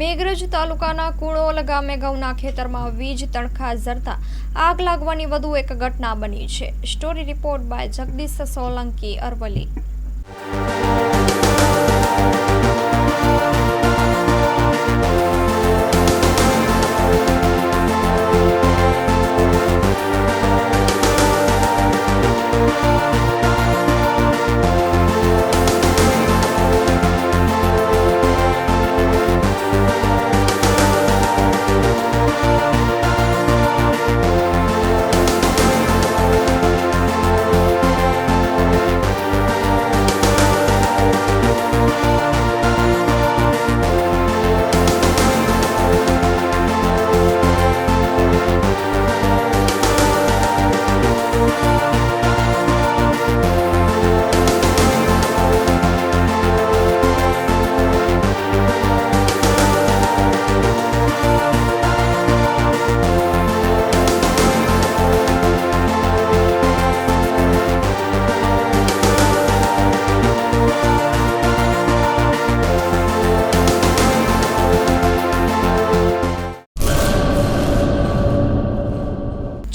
મેઘરજ તાલુકાના કુણોલ ગામે ઘઉંના ખેતરમાં વીજ તણખા ઝરતા આગ લાગવાની વધુ એક ઘટના બની છે. Story report by Jagdish Solanki Aravalli